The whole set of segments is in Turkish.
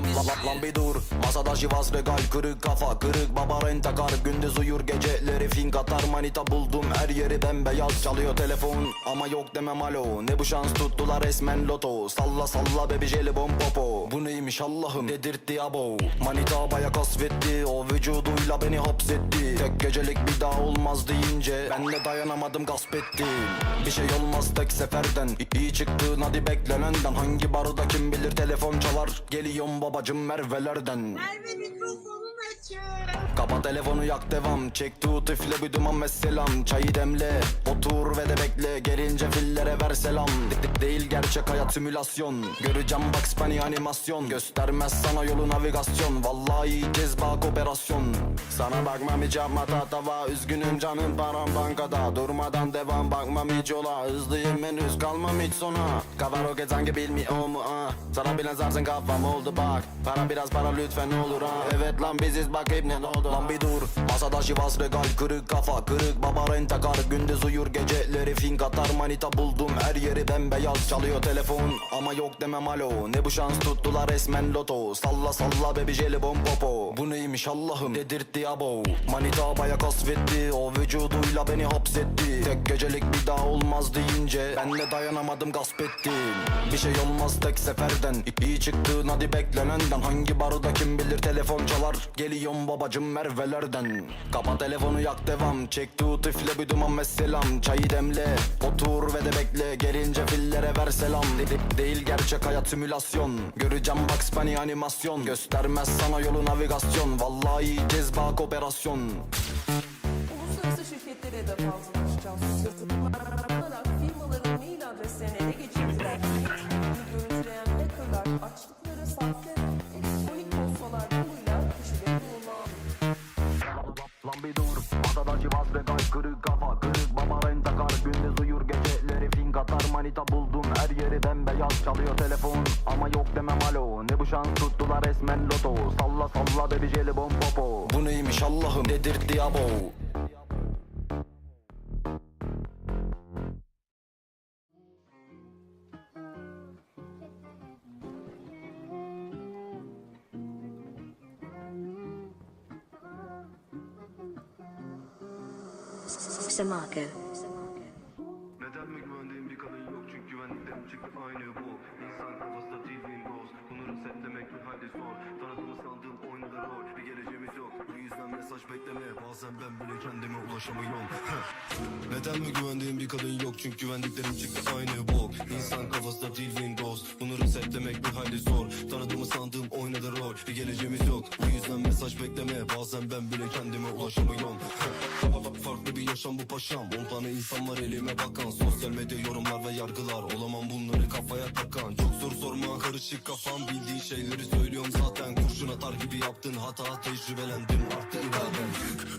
Lan lan lan lan bir dur. Masada şivas regal kırık kafa Kırık baba rentakar Gündüz uyur geceleri fink atar. Manita buldum her yeri bembeyaz. Çalıyor telefon ama yok demem alo. Ne bu şans? Tuttular resmen loto. Salla salla bebi jelibon popo. Bu neymiş Allah'ım? Dedirtti abo. Manita baya kasvetti. O vücuduyla beni hapsetti. Tek gecelik bir daha olmaz deyince Ben de dayanamadım gasp ettim Bir şey olmaz tek seferden. İyi çıktın hadi beklenenden Hangi barda kim bilir telefon çalar. Geliyorum babacım Merve'lerden Merve mikrofonun açık. Kapa telefonu yak devam. Çek tut üfle bir duman messelam Çayı demle otur ve de bekle. Gelince fillere ver selam. De- Değil gerçek hayat simülasyon. Göreceğim Bugs Bunny animasyon. Göstermez sana yolu navigasyon. Vallahi yiyeceğiz bak operasyon. Sana bakmam hiç yapma tatava Üzgünüm canım param bankada. Durmadan devam bakmam hiç yola. Hızlıyım henüz kalmam hiç sona. Kafa roket sanki bilmiyor mu ah? Sana bilen zarsın kafam oldu bak. Para biraz para lütfen olur ha Evet lan biziz bak hep ne oldu Lan bir dur. Masada şivas regal kırık kafa Kırık baba rentakar Gündüz uyur geceleri fink atar Manita buldum her yeri bembeyaz. Çalıyor telefon ama yok demem alo. Ne bu şans? Tuttular resmen loto. Salla salla bebi jelibon popo. Bu neymiş Allah'ım? Dedirtti abo. Manita baya kasvetti. O vücuduyla beni hapsetti. Tek gecelik bir daha olmaz deyince Ben de dayanamadım gasp ettim. Bir şey olmaz tek seferden. İyi çıktın hadi beklenenden Hangi barda kim bilir telefon çalar. Geliyorum babacım Merve'lerden. Kapa telefonu yak devam. Çek tut üfle bir duman messelam Çayı demle otur ve de bekle. Gelince fillere ver selam. De- de- Değil gerçek hayat simülasyon. Göreceğim Bugs Bunny animasyon. Göstermez sana yolu navigasyon. Vallahi yiyeceğiz bak operasyon bir dur. Masada civaz ve kalp kırık kafa Kırık baba rentakar Gündüz uyur geceleri fink atar. Manita buldum her yeri bembeyaz Çalıyor telefon. Ama yok demem alo Ne bu şans? Tuttular resmen loto. Salla salla bebi jelibon popo. Bu neymiş Allah'ım? Dedirtti abo Samarco. Neden mi güvendiğim bir kadın yok. Çünkü güvendiklerim çıktı aynı bu. İnsan kafasında değil Windows. Bunu resetlemek bir halde zor Tanıdığımı sandığım oyunda rol. Geleceğimiz yok. Bu yüzden mesaj bekleme. Bazen ben bile kendime ulaşamıyorum. Neden mi güvendiğim bir kadın yok. Çünkü güvendiklerim çıktı aynı bok İnsan kafasında değil Windows. Bunu resetlemek bir halde zor Tanıdığımı sandığım oyunda rol. Bir geleceğimiz yok. Bu yüzden mesaj bekleme. Bazen ben bile kendime ulaşamıyorum yaşam bu paşam. On tane insan var elime bakan Sosyal medya yorumlar ve yargılar. Olamam bunları kafaya takan. Çok soru sorma karışık kafam. Bildiği şeyleri söylüyorum zaten. Kurşun atar gibi yaptın. Hata Tecrübelendim. Artık iradem.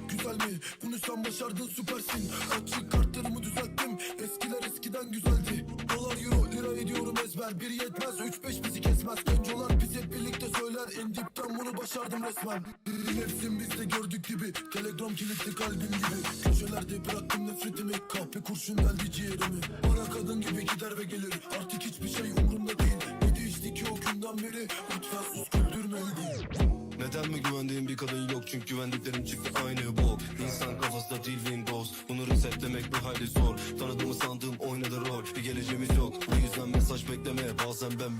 Güzel mi? Bunu sen başardın süpersin. Açık kartlarımı düzelttim. Eskiler eskiden güzeldi. Dolar euro lira ediyorum ezber. Bir yetmez. Üç beş bizi kesmez. Öncolar biz hep birlikte En dipten bunu başardım resmen. Nefsim biz de gördük gibi. Telegram kilitli kalbim gibi. Köşelerde bıraktım nefretimi. Kahpe kurşun deldi ciğerimi. Bana kadın gibi gider ve gelir. Artık hiçbir şey umurumda değil. Ne değişti ki o günden beri. Lütfen sus güldürme Neden mi güvendiğim bir kadın yok? Çünkü güvendiklerim çıktı aynı bok. İnsan kafasında değil Windows Bunu resetlemek bir hayli zor. Tanıdığımı sandığım oynadı rol. Bir geleceğimiz yok. Bu yüzden mesaj bekleme. Bazen ben